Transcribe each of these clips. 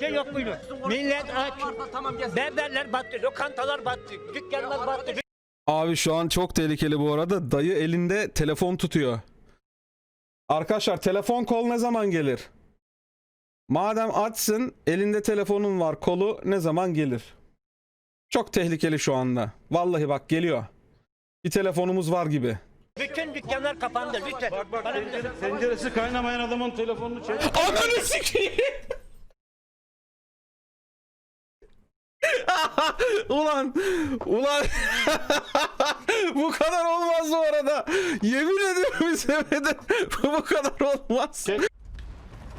Şey yok buydu. Millet aç. Berberler battı, lokantalar battı, dükkanlar battı. Abi şu an çok tehlikeli bu arada. Dayı elinde telefon tutuyor. Arkadaşlar telefon kol ne zaman gelir? Madem açsın elinde telefonun var kolu ne zaman gelir? Çok tehlikeli şu anda. Vallahi bak geliyor. Bir telefonumuz var gibi. Bütün dükkanlar kapandı lütfen. Bana bir de- Tenceresi kaynamayan adamın telefonunu çek. Ananı sikeyim. ulan ulan bu kadar olmaz bu arada. Yemin ederim izlemedim. bu kadar olmaz.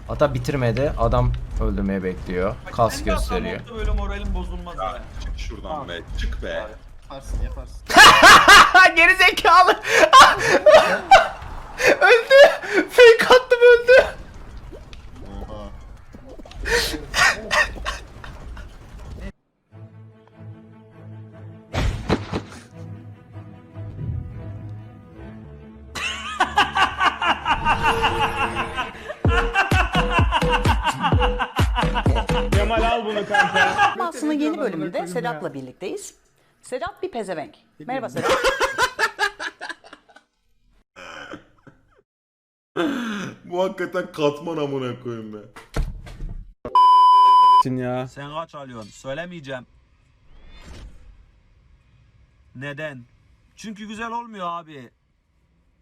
Hatta bitirmedi. Adam öldürmeye bekliyor. Kas gösteriyor. Böyle moralim bozulmaz yani. Çık şuradan be. Çık be. Geri zekalı. öldü. Fake attım öldü. Kemal al bunu kanka. Aslında yeni bölümünde Sedat'la birlikteyiz. Sedat bir pezevenk. Merhaba Sedat. Bu hakikaten katman amına koyayım be. ya. Sen kaç alıyorsun? Söylemeyeceğim. Neden? Çünkü güzel olmuyor abi.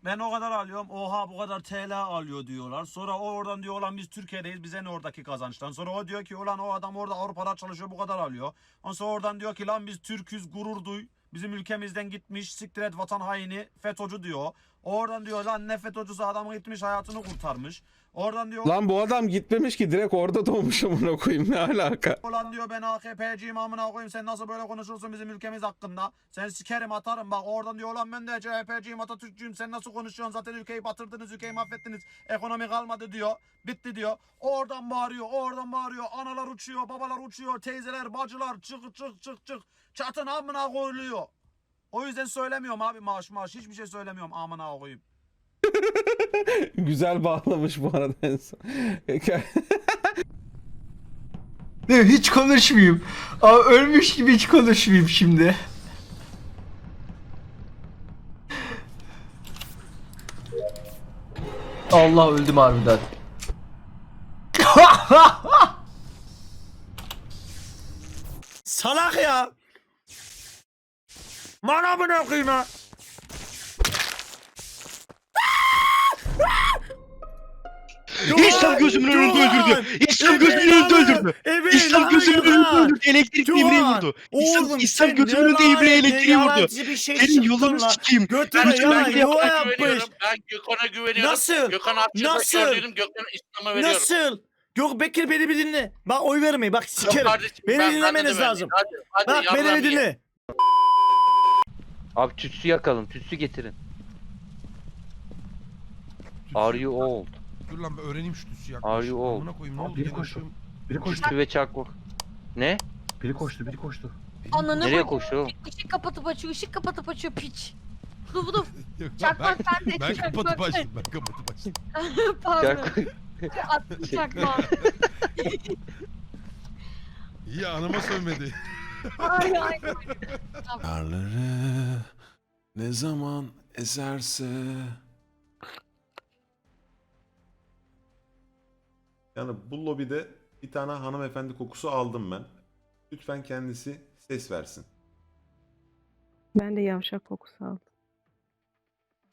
Ben o kadar alıyorum. Oha bu kadar TL alıyor diyorlar. Sonra o oradan diyor olan biz Türkiye'deyiz. Bize ne oradaki kazançtan. Sonra o diyor ki ulan o adam orada Avrupa'da çalışıyor bu kadar alıyor. Ondan sonra oradan diyor ki lan biz Türk'üz gurur duy. Bizim ülkemizden gitmiş siktir et vatan haini FETÖ'cü diyor. Oradan diyor lan ne FETÖ'cüsü adam gitmiş hayatını kurtarmış. Oradan diyor Lan bu adam gitmemiş ki direkt orada doğmuş amına koyayım ne alaka? Ulan diyor ben AKP'ciyim amına koyayım sen nasıl böyle konuşursun bizim ülkemiz hakkında. Sen sikerim atarım bak oradan diyor ulan ben de CHP'ciyim Atatürkçüyüm sen nasıl konuşuyorsun zaten ülkeyi batırdınız ülkeyi mahvettiniz. Ekonomi kalmadı diyor bitti diyor. Oradan bağırıyor oradan bağırıyor analar uçuyor babalar uçuyor teyzeler bacılar çık çık çık çık çatın amına koyuluyor. O yüzden söylemiyorum abi maaş maaş hiçbir şey söylemiyorum amına koyayım. Güzel bağlamış bu arada en son. Ne hiç konuşmayayım. Aa, ölmüş gibi hiç konuşmayayım şimdi. Allah öldüm harbiden. Salak ya. Bana mı ne ha? İslam gözümün önünde öldürdü. İslam gözümün önünde öldürdü. İslam gözümün önünde öldürdü. Elektrik İbre'yi vurdu. İslam, İslam gözümün önünde İbre'ye elektriği vurdu. Senin yolunu sikeyim. Ben yapmak yapmış. Ben Gökhan'a güveniyorum. Nasıl? Gökhan gördüğüm Gökhan'a İslam'a veriyorum. Nasıl? Yok Bekir beni bir dinle. Bak oy vermeyin. Bak sikerim. Beni dinlemeniz lazım. vermeyeyim. Hadi, hadi Bak beni bir dinle. Abi tütsü yakalım. Tütsü getirin. Are you old? Dur lan ben öğreneyim şu tüsü yaklaşık. Are you old? Amına koyayım ne oldu? biri koştu. şu- Biri koştu. Tütsü ve çakmak. Ne? Biri koştu. Biri koştu. Ananı Nereye bak- koştu oğlum? Işık kapatıp açıyor, ışık kapatıp açıyor piç. Dur dur. Yok lan Çakmak ben, bende. ben çakmak kapatıp bende. açtım. Ben kapatıp açtım. Pardon. Çakmak. Attım çakmağı. İyi anama sövmedi. Ay ay. Karları ne zaman eserse Yani bu lobide bir tane hanımefendi kokusu aldım ben. Lütfen kendisi ses versin. Ben de yavşak kokusu aldım.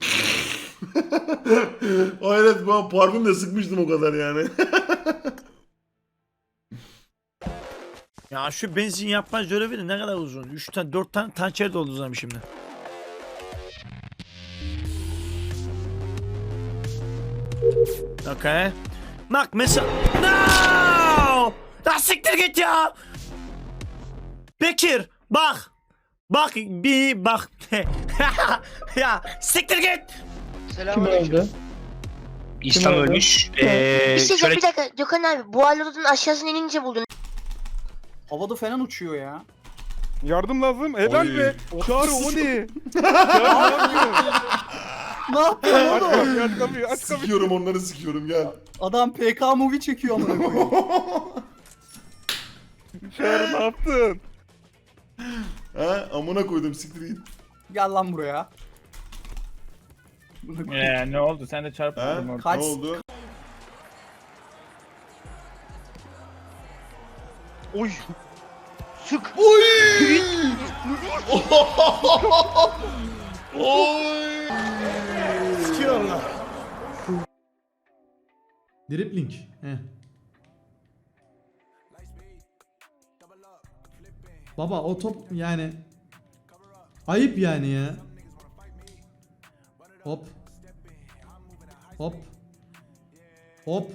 Hayret ben parfüm de sıkmıştım o kadar yani. Ya şu benzin yapma görevi ne kadar uzun? 3 tane 4 tane tanker doldu zaman şimdi. Okay. Bak mesela No! Ya siktir git ya. Bekir bak. Bak bir bak. ya siktir git. İslam ölmüş. Bir şey diyeceğim bir dakika Gökhan abi bu ayrılığın aşağısına inince buldun. Havada falan uçuyor ya. Yardım lazım. Helal Oy. be. Çağrı o ne? ne yapıyorsun oğlum? Atlamıyor Sikiyorum onları sikiyorum gel. Adam PK movie çekiyor amına koyayım. Çağrı ne yaptın? ha amına koydum siktir git. Gel lan buraya. Ee, ne oldu? Sen de Ha? çarptın orada. Kaç- Ne oldu? Oy. Sık. Oy! Oy! Sikiyorlar. Dribbling. He. Baba o top yani ayıp yani ya. Hop. Hop. Hop.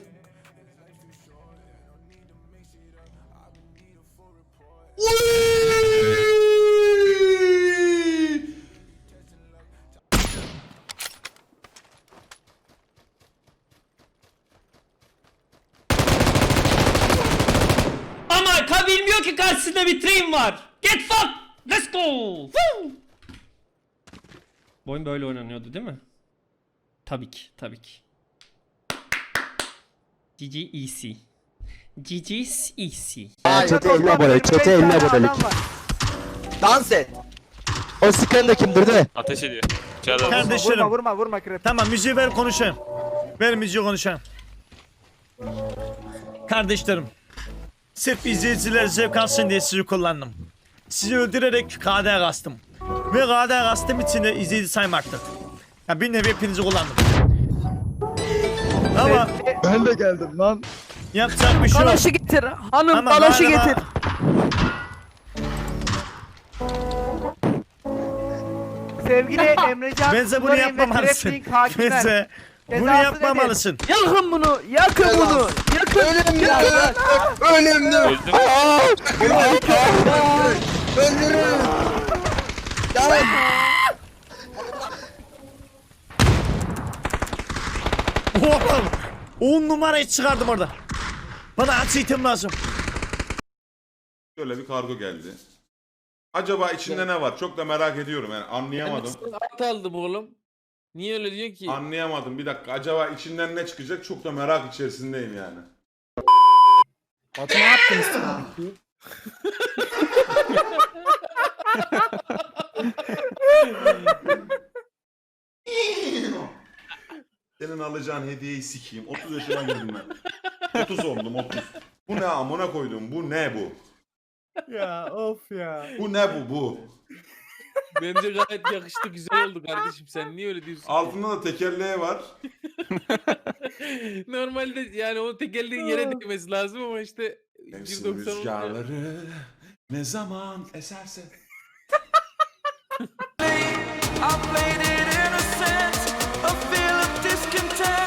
Var. Get fuck. Let's go. Woo! Bu oyun böyle oynanıyordu değil mi? Tabii ki, tabii ki. GG easy. GG's easy. Çete 50 abone. Çete 50 abonelik. Dans et. O sıkan da kimdir de? Ateş ediyor. Kardeşlerim. Vurma vurma vurma Tamam müziği ver konuşayım. Ver müziği konuşayım. Kardeşlerim. Sırf izleyiciler zevk alsın diye sizi kullandım. Sizi öldürerek KD kastım. Ve KD kastım için de izleyici saymaktır. Ya bir nevi hepinizi kullandım. Ama Ben de geldim lan. yapacak bir şey yok. getir. Hanım Ama galiba- Sevgili Emrecan. Benze bunu yapmamalısın. Benze bunu yapmamalısın. Yakın bunu. Yakın bunu. Yakın. Ölüm ya. Ölüm ya. Öldüm. Öldürün. Oğlum 10 numarayı çıkardım orada. Bana aç item lazım. Şöyle bir kargo geldi. Acaba içinde ne var? Çok da merak ediyorum yani anlayamadım. At aldım oğlum. Niye öyle diyorsun ki? Anlayamadım. Bir dakika. Acaba içinden ne çıkacak? Çok da merak içerisindeyim yani. Batu ne yaptın Senin alacağın hediyeyi sikeyim. 30 yaşıma girdim ben. 30 oldum 30. Bu ne amına koydum? Bu ne bu? ya of ya. Bu ne bu bu? Bence gayet yakıştı güzel oldu kardeşim sen niye öyle diyorsun? Altında da tekerleği var. Normalde yani o tekerleğin yere değmesi lazım ama işte Mevsim 1.90 olunca- rüzgarları ne zaman eserse. Fearless.